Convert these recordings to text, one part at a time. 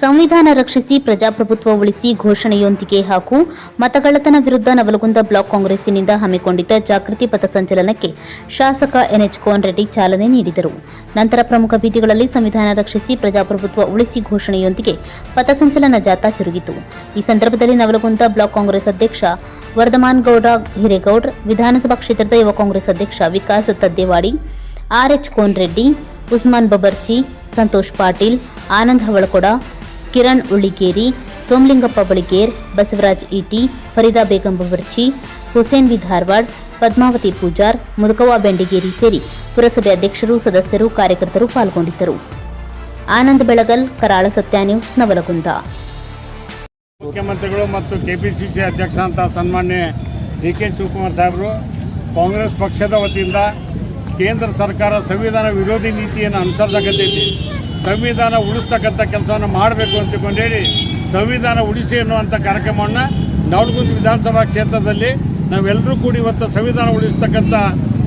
ಸಂವಿಧಾನ ರಕ್ಷಿಸಿ ಪ್ರಜಾಪ್ರಭುತ್ವ ಉಳಿಸಿ ಘೋಷಣೆಯೊಂದಿಗೆ ಹಾಗೂ ಮತಗಳ್ಳತನ ವಿರುದ್ಧ ನವಲಗುಂದ ಬ್ಲಾಕ್ ಕಾಂಗ್ರೆಸ್ಸಿನಿಂದ ಹಮ್ಮಿಕೊಂಡಿದ್ದ ಜಾಗೃತಿ ಪಥಸಂಚಲನಕ್ಕೆ ಶಾಸಕ ಎನ್ಎಚ್ ಕೋನ್ ರೆಡ್ಡಿ ಚಾಲನೆ ನೀಡಿದರು. ನಂತರ ಪ್ರಮುಖ ಬೀದಿಗಳಲ್ಲಿ ಸಂವಿಧಾನ ರಕ್ಷಿಸಿ ಪ್ರಜಾಪ್ರಭುತ್ವ ಉಳಿಸಿ ಘೋಷಣೆಯೊಂದಿಗೆ ಪಥಸಂಚಲನ ಜಾಥಾ ಜರುಗಿತು ಈ ಸಂದರ್ಭದಲ್ಲಿ ನವಲಗುಂದ ಬ್ಲಾಕ್ ಕಾಂಗ್ರೆಸ್ ಅಧ್ಯಕ್ಷ ವರ್ಧಮಾನ್ ಗೌಡ, ಹಿರೇಗೌಡ್, ವಿಧಾನಸಭಾ ಕ್ಷೇತ್ರದ ಯುವ ಕಾಂಗ್ರೆಸ್ ಅಧ್ಯಕ್ಷ ವಿಕಾಸ್ ತದ್ದೇವಾಡಿ ಆರ್ಎಚ್ ಕೋನ್ ರೆಡ್ಡಿ ಉಸ್ಮಾನ್ ಬಬರ್ಚಿ, ಸಂತೋಷ್ ಪಾಟೀಲ್ ಆನಂದ್ ಹವಳಕೊಡ, ಕಿರಣ್ ಉಳ್ಳಿಗೇರಿ ಸೋಮಲಿಂಗಪ್ಪ ಬಳಿಗೇರ್, ಬಸವರಾಜ್ ಇಟಿ ಫರೀದಾ ಬೇಗಂ ಬವರ್ಚಿ, ಹುಸೇನ್ ವಿ ಧಾರವಾಡ್, ಪದ್ಮಾವತಿ ಪೂಜಾರ್, ಮುದುಕವ್ವ ಬೆಂಡಿಗೇರಿ ಸೇರಿ ಪುರಸಭೆ ಅಧ್ಯಕ್ಷರು, ಸದಸ್ಯರು, ಕಾರ್ಯಕರ್ತರು ಪಾಲ್ಗೊಂಡಿದ್ದರು. ಆನಂದ್ ಬೆಳಗಲ್, ಕರಾಳ ಸತ್ಯ ನ್ಯೂಸ್, ನವಲಗುಂದ. ಮುಖ್ಯಮಂತ್ರಿಗಳು ಮತ್ತು ಕೆ ಪಿ ಸಿ ಸಿ ಅಧ್ಯಕ್ಷ ಅಂತ ಸನ್ಮಾನ್ಯ ಡಿ ಕೆ ಶಿವಕುಮಾರ್ ಸಾಹೇಬರು, ಕಾಂಗ್ರೆಸ್ ಪಕ್ಷದ ವತಿಯಿಂದ ಕೇಂದ್ರ ಸರ್ಕಾರ ಸಂವಿಧಾನ ವಿರೋಧಿ ನೀತಿಯನ್ನು ಅನುಸರಿಸಕತ್ತೈತಿ ಸಂವಿಧಾನ ಉಳಿಸ್ತಕ್ಕಂಥ ಕೆಲಸವನ್ನು ಮಾಡಬೇಕು ಅಂತ ಸಂವಿಧಾನ ಉಳಿಸಿ ಅನ್ನುವಂಥ ಕಾರ್ಯಕ್ರಮವನ್ನು ನವಲಗುಂದ ವಿಧಾನಸಭಾ ಕ್ಷೇತ್ರದಲ್ಲಿ ನಾವೆಲ್ಲರೂ ಕೂಡಿ ಇವತ್ತು ಸಂವಿಧಾನ ಉಳಿಸ್ತಕ್ಕಂಥ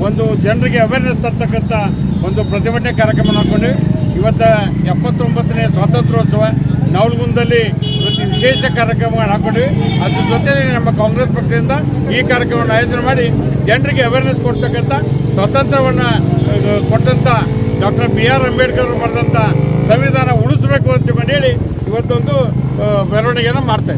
ಒಂದು ಜನರಿಗೆ ಅವೇರ್ನೆಸ್ ತರ್ತಕ್ಕಂಥ ಒಂದು ಪ್ರತಿಭಟನೆ ಕಾರ್ಯಕ್ರಮ ಹಾಕ್ಕೊಂಡು ಇವತ್ತು ಎಪ್ಪತ್ತೊಂಬತ್ತನೇ ಸ್ವಾತಂತ್ರ್ಯೋತ್ಸವ ನವಲಗುಂದಲ್ಲಿ ಇವತ್ತು ವಿಶೇಷ ಕಾರ್ಯಕ್ರಮಗಳನ್ನು ಹಾಕ್ಕೊಂಡ್ವಿ. ಅದ್ರ ಜೊತೆಗೆ ನಮ್ಮ ಕಾಂಗ್ರೆಸ್ ಪಕ್ಷದಿಂದ ಈ ಕಾರ್ಯಕ್ರಮವನ್ನು ಆಯೋಜನೆ ಮಾಡಿ ಜನರಿಗೆ ಅವೇರ್ನೆಸ್ ಕೊಡ್ತಕ್ಕಂಥ ಸ್ವಾತಂತ್ರ್ಯವನ್ನು ಕೊಟ್ಟಂಥ ಡಾಕ್ಟರ್ ಬಿ ಆರ್ ಅಂಬೇಡ್ಕರ್ ಬರೆದಂಥ ಸಂವಿಧಾನ ಉಳಿಸ್ಬೇಕು ಅಂತ ಹೇಳಿ ಇವತ್ತೊಂದು ಮೆರವಣಿಗೆಯನ್ನು ಮಾಡ್ತಾ